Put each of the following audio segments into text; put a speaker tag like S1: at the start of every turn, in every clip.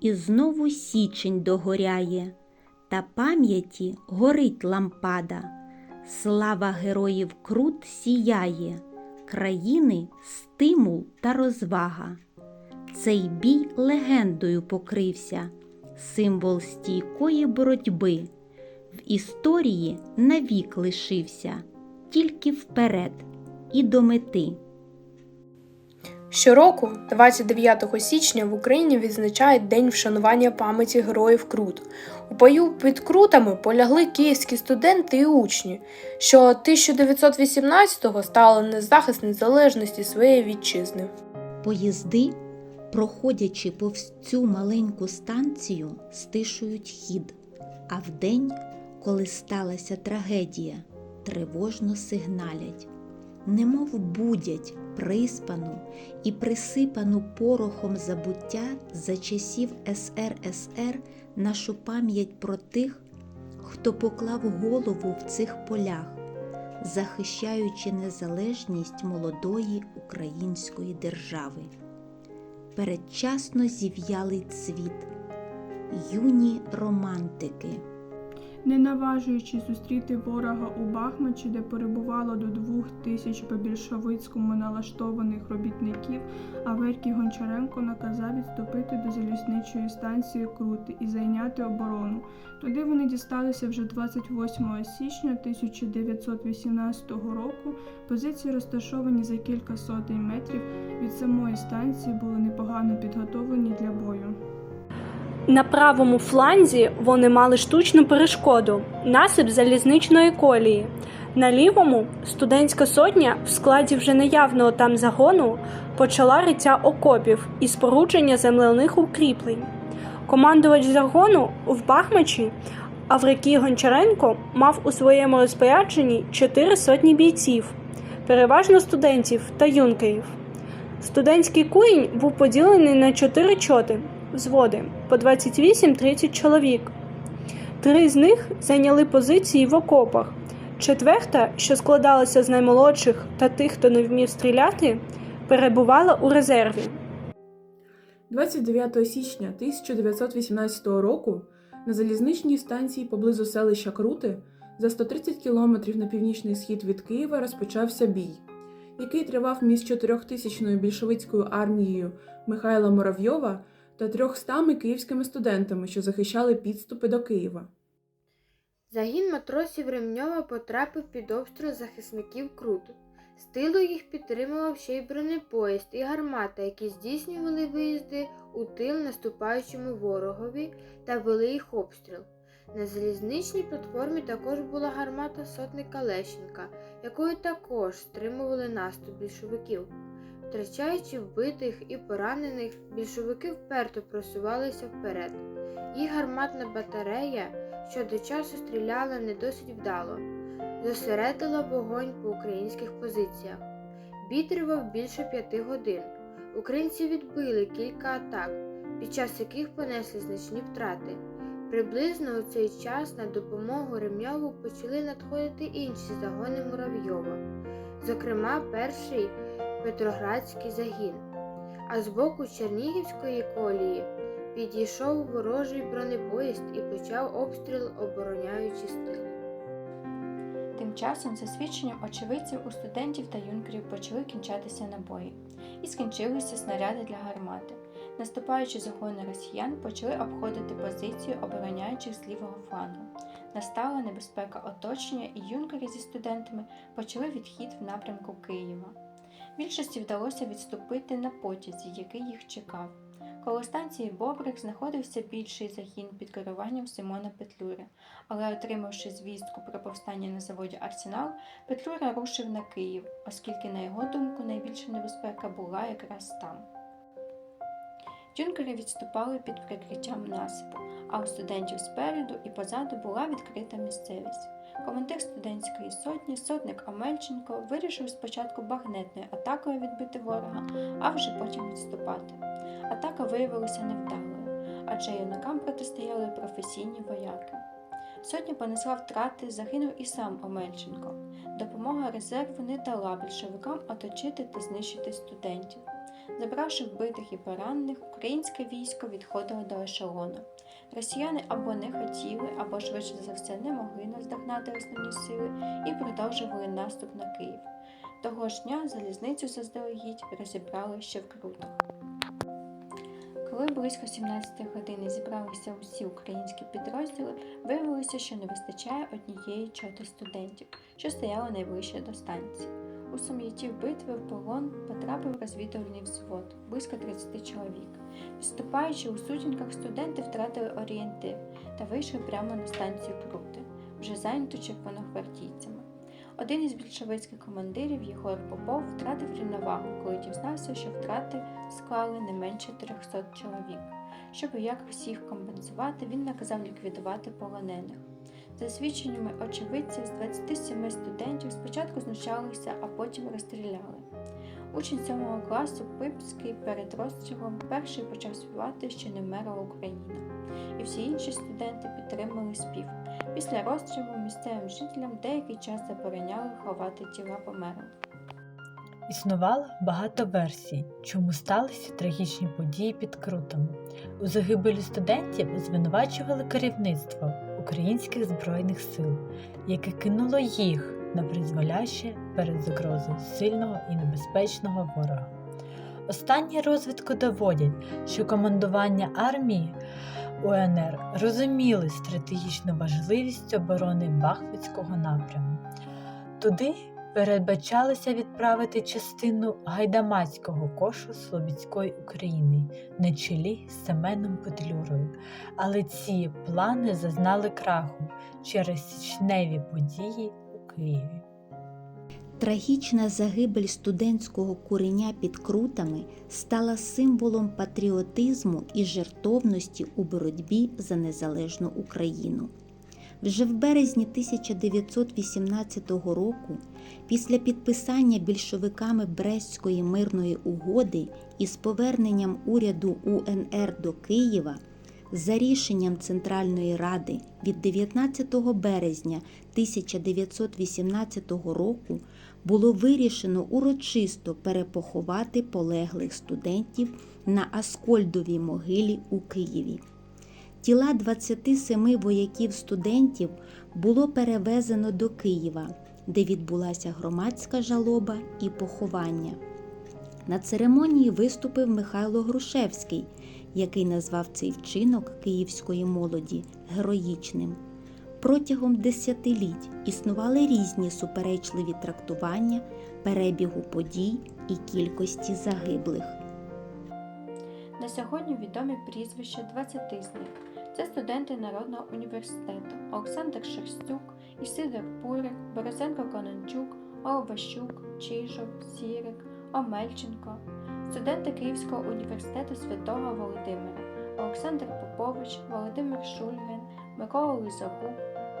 S1: і знову січень догоряє, та пам'яті горить лампада, слава героїв крут сіяє, країни стимул та розвага. Цей бій легендою покрився, символ стійкої боротьби. В історії навік лишився, тільки вперед і до мети.
S2: Щороку, 29 січня, в Україні відзначають День вшанування пам'яті героїв Крут. У бою під Крутами полягли київські студенти і учні, що 1918-го стали на захист незалежності своєї вітчизни.
S1: Поїзди, проходячи повз цю маленьку станцію, стишують хід, а вдень, коли сталася трагедія, тривожно сигналять, немов будять приспану і присипану порохом забуття за часів СРСР нашу пам'ять про тих, хто поклав голову в цих полях, захищаючи незалежність молодої української держави. Передчасно зів'ялий цвіт, юні романтики.
S3: Не наважуючи зустріти ворога у Бахмачі, де перебувало до двох тисяч по більшовицькому налаштованих робітників, Аверкій Гончаренко наказав відступити до залізничої станції Крути і зайняти оборону. Туди вони дісталися вже 28 січня 1918 року. Позиції, розташовані за кілька сотень метрів від самої станції, були непогано підготовлені для бою.
S4: На правому фланзі вони мали штучну перешкоду насип залізничної колії. На лівому студентська сотня в складі вже наявного там загону почала риття окопів і спорудження земляних укріплень. Командувач загону в Бахмачі Аврикій Гончаренко мав у своєму розпорядженні чотири сотні бійців, переважно студентів та юнкерів. Студентський курінь був поділений на чотири чоти взводи по 28-30 чоловік. Три з них зайняли позиції в окопах. Четверта, що складалася з наймолодших та тих, хто не вмів стріляти, перебувала у резерві.
S5: 29 січня 1918 року на залізничній станції поблизу селища Крути за 130 кілометрів на північний схід від Києва розпочався бій, який тривав між чотирьохтисячною більшовицькою армією Михайла Муравйова та трьохстами київськими студентами, що захищали підступи до Києва.
S6: Загін матросів Ремньова потрапив під обстріл захисників Круту. З тилу їх підтримував ще й бронепоїзд і гармата, які здійснювали виїзди у тил наступаючому ворогові та вели їх обстріл. На залізничній платформі також була гармата сотника Лещенка, якою також стримували наступ більшовиків. Втрачаючи вбитих і поранених, більшовики вперто просувалися вперед. Їх гарматна батарея, що до часу стріляла не досить вдало, зосередила вогонь по українських позиціях. Бій тривав більше п'яти годин. Українці відбили кілька атак, під час яких понесли значні втрати. Приблизно у цей час на допомогу Ремньову почали надходити інші загони Муравйова, зокрема, перший Петроградський загін. А з боку Чернігівської колії підійшов ворожий бронепоїзд і почав обстріл, обороняючи стил.
S7: Тим часом, за свідченням очевидців, у студентів та юнкерів почали кінчатися набої, і скінчилися снаряди для гармати. Наступаючи загони росіян, почали обходити позицію обороняючих з лівого флангу. Настала небезпека оточення, і юнкери зі студентами почали відхід в напрямку Києва. Більшості вдалося відступити на потязі, який їх чекав. Коло станції Бобрик знаходився більший загін під керуванням Симона Петлюри, але, отримавши звістку про повстання на заводі Арсенал, Петлюра рушив на Київ, оскільки, на його думку, найбільша небезпека була якраз там. Юнкери відступали під прикриттям насипу, а у студентів спереду і позаду була відкрита місцевість. Командир студентської сотні, сотник Амельченко, вирішив спочатку багнетною атакою відбити ворога, а вже потім відступати. Атака виявилася невдалою, адже юнакам протистояли професійні вояки. Сотня понесла втрати, загинув і сам Омельченко. Допомога резерву не дала більшовикам оточити та знищити студентів. Забравши вбитих і поранених, українське військо відходило до ешелону. Росіяни або не хотіли, або швидше за все не могли наздогнати основні сили і продовжували наступ на Київ. Того ж дня залізницю заздалегідь розібрали ще в Крутах. Коли близько 17 години зібралися усі українські підрозділи, виявилося, що не вистачає однієї чоти студентів, що стояли найближче до станції. У сум'ятті битви в полон потрапив розвідувальний взвод близько 30 чоловік. Відступаючи у сутінках, студенти втратили орієнтир та вийшли прямо на станцію Крути, вже зайняту червоногвардійцями. Один із більшовицьких командирів, Єгор Попов, втратив рівновагу, коли дізнався, що втрати склали не менше 300 чоловік. Щоб якось їх компенсувати, він наказав ліквідувати полонених. За свідченнями очевидців, з 27 студентів спочатку знущалися, а потім розстріляли. Учень 7 класу Пипський перед розстрілом перший почав співати, що не вмерла Україна, і всі інші студенти підтримали спів. Після розстрілу місцевим жителям деякий час забороняли ховати тіла померлих.
S8: Існувало багато версій, чому сталися трагічні події під Крутами. У загибелі студентів звинувачували керівництво українських збройних сил, яке кинуло їх на призволяще перед загрозою сильного і небезпечного ворога. Останні розвідки доводять, що командування армії УНР розуміли стратегічну важливість оборони Бахмутського напряму. Туди передбачалося відправити частину гайдамацького кошу Слобідської України на чолі з Семеном Петлюрою, але ці плани зазнали краху через січневі події у Києві.
S1: Трагічна загибель студентського куреня під крутами стала символом патріотизму і жертовності у боротьбі за незалежну Україну. Вже в березні 1918 року, після підписання більшовиками Брестської мирної угоди із поверненням уряду УНР до Києва, за рішенням Центральної Ради від 19 березня 1918 року було вирішено урочисто перепоховати полеглих студентів на Аскольдовій могилі у Києві. Тіла 27 вояків-студентів було перевезено до Києва, де відбулася громадська жалоба і поховання. На церемонії виступив Михайло Грушевський, який назвав цей вчинок київської молоді героїчним. Протягом десятиліть існували різні суперечливі трактування перебігу подій і кількості загиблих.
S7: На сьогодні відомі прізвища 20 з них. Це студенти Народного університету Олександр Шерстюк, Ісидор Пурик, Борисенко Конончук, Олбащук, Чижов, Сірик, Омельченко, студенти Київського університету Святого Володимира, Олександр Попович, Володимир Шульгин, Микола Лизагуб,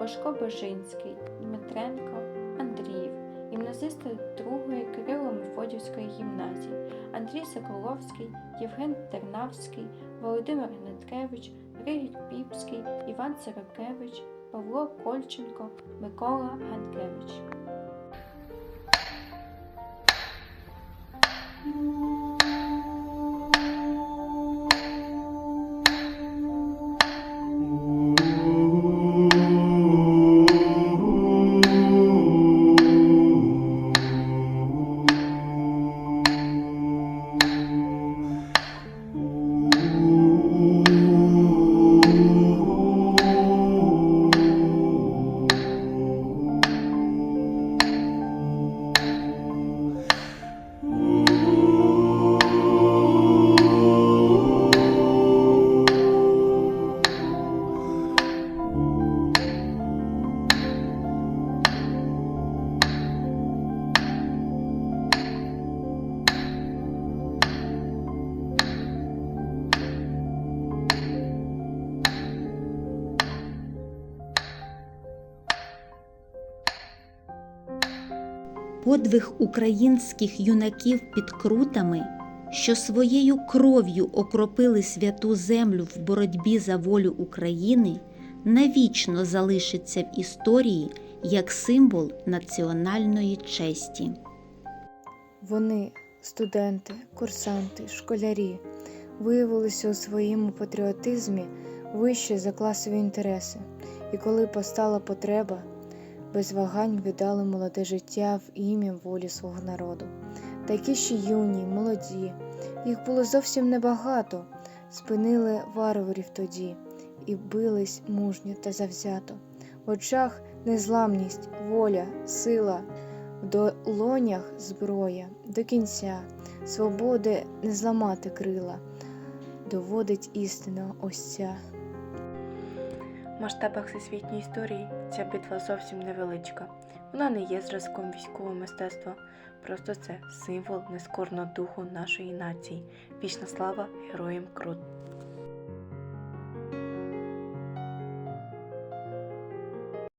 S7: Башко Божинський, Дмитренко, Андріїв, гімназисти 2-ї Кирило-Мефодівської гімназії, Андрій Соколовський, Євген Тернавський, Володимир Гнеткевич, Григір Піпський, Іван Сиракевич, Павло Кольченко, Микола Ганкевич.
S1: Подвиг українських юнаків під крутами, що своєю кров'ю окропили святу землю в боротьбі за волю України, навічно залишиться в історії як символ національної честі.
S9: Вони студенти, курсанти, школярі виявилися у своєму патріотизмі вище за класові інтереси, і коли постала потреба, без вагань віддали молоде життя в ім'я волі свого народу. Такі ще юні, молоді, їх було зовсім небагато, спинили варварів тоді і бились мужньо та завзято. В очах незламність, воля, сила, в долонях зброя до кінця, свободи не зламати крила, доводить істина ось ця.
S10: В масштабах всесвітньої історії ця битва зовсім невеличка. Вона не є зразком військового мистецтва, просто це символ нескорного духу нашої нації. Вічна слава героям Крут.